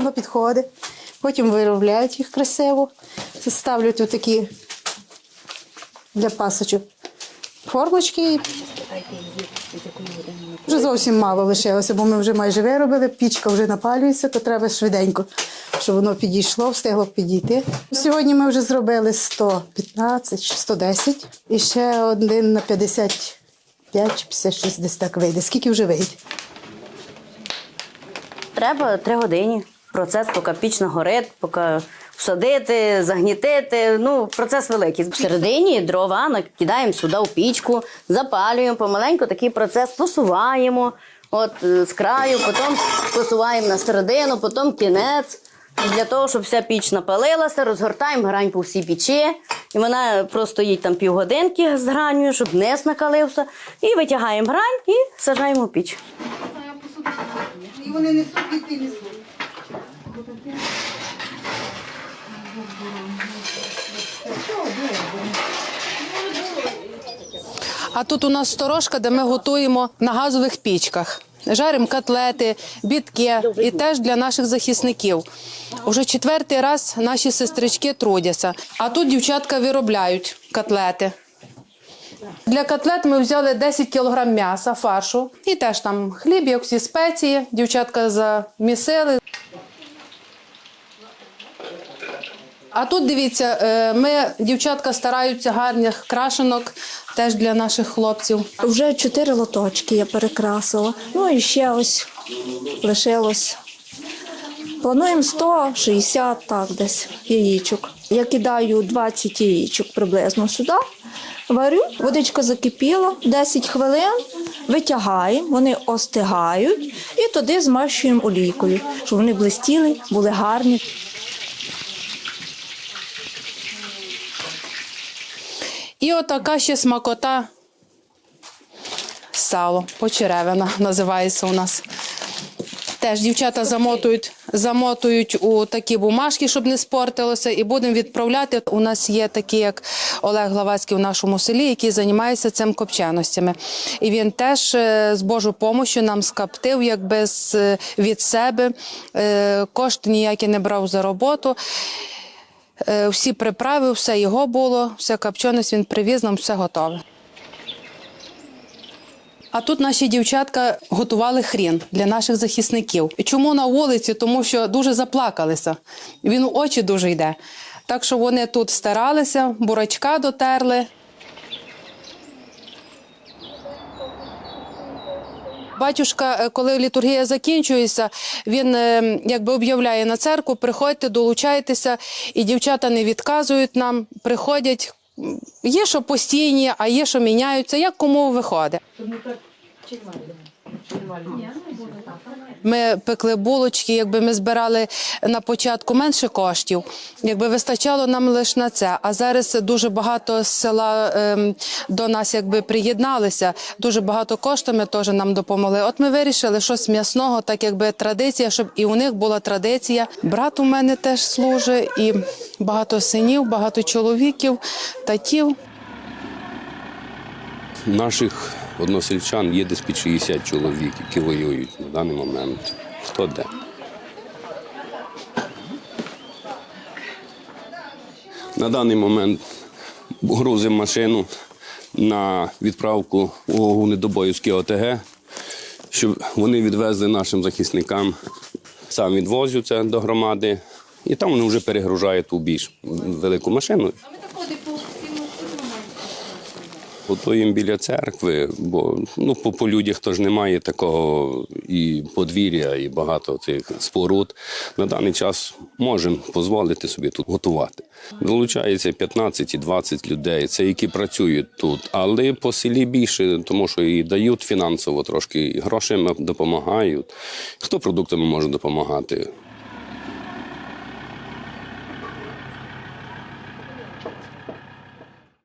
воно підходить. Потім виробляють їх красиво, ставлять отакі для пасочок формочки. Вже зовсім мало лишилося, бо ми вже майже виробили, пічка вже напалюється, то треба швиденько, щоб воно підійшло, встигло підійти. Сьогодні ми вже зробили 115 110 і ще один на 55 чи 56 десь так вийде. Скільки вже вийде? Треба три години. Процес, поки піч нагорить, поки всадити, загнітити. Ну, процес великий. Всередині дрова накидаємо сюди в пічку, запалюємо, помаленьку такий процес посуваємо. От е, з краю, потім посуваємо на середину, потім кінець. Для того, щоб вся піч напалилася, розгортаємо грань по всій печі. І вона просто їй там півгодинки з граню, щоб низ накалився. І витягаємо грань і сажаємо в піч. І вони несуть, і ти несуть. А тут у нас сторожка, де ми готуємо на газових пічках. Жаримо котлети, бітки і теж для наших захисників. Уже четвертий раз наші сестрички трудяться. А тут дівчатка виробляють котлети. Для котлет ми взяли 10 кг м'яса, фаршу і теж там хліб, як всі спеції. Дівчатка замісили. А тут дивіться, е, ми дівчатка стараються гарних крашенок теж для наших хлопців. Вже чотири лоточки я перекрасила. Ну і ще ось лишилось. Плануємо 160 так десь яєчок. Я кидаю 20 яєчок приблизно сюди. Варю, водичка закипіла, 10 хвилин витягаємо, вони остигають і туди змащуємо олійкою, щоб вони блистіли, були гарні. І отака ще смакота сало, почеревина називається у нас. Теж дівчата замотують, замотують у такі бумажки, щоб не спортилося, і будемо відправляти. У нас є такі, як Олег Главацький у нашому селі, який займається цим копченостями. І він теж е, з Божою допомогою нам скаптив, якби е, від себе. Е, Кошти ніякі не брав за роботу. Е, Всі приправи, все його було, все копченість він привіз, нам все готове. А тут наші дівчатка готували хрін для наших захисників. Чому на вулиці? Тому що дуже заплакалися. Він у очі дуже йде. Так що вони тут старалися, бурачка дотерли. Батюшка, е, коли літургія закінчується, він е, якби об'являє на церкву, приходьте, долучайтеся, і дівчата не відказують нам, приходять. Є, що постійні, а є, що міняються, як кому виходить. Ми пекли булочки, якби ми збирали на початку менше коштів, якби вистачало нам лише на це. А зараз дуже багато села ем, до нас якби приєдналися. Дуже багато коштами теж нам допомогли. От ми вирішили щось м'ясного, так якби традиція, щоб і у них була традиція. Брат у мене теж служить, і багато синів, багато чоловіків, татів. Наших односельчан є десь під 60 чоловік, які воюють на даний момент. Хто де? На даний момент грузимо машину на відправку у Недобоївське ОТГ, щоб вони відвезли нашим захисникам. Сам відвозю це до громади, і там вони вже перегружають у більш велику машину. Готуємо біля церкви, бо ну, по, по людях то ж немає такого і подвір'я, і багато цих споруд. На даний час можемо дозволити собі тут готувати. Долучається 15 і 20 людей, це які працюють тут, але по селі більше, тому що і дають фінансово трошки, і грошима допомагають. Хто продуктами може допомагати?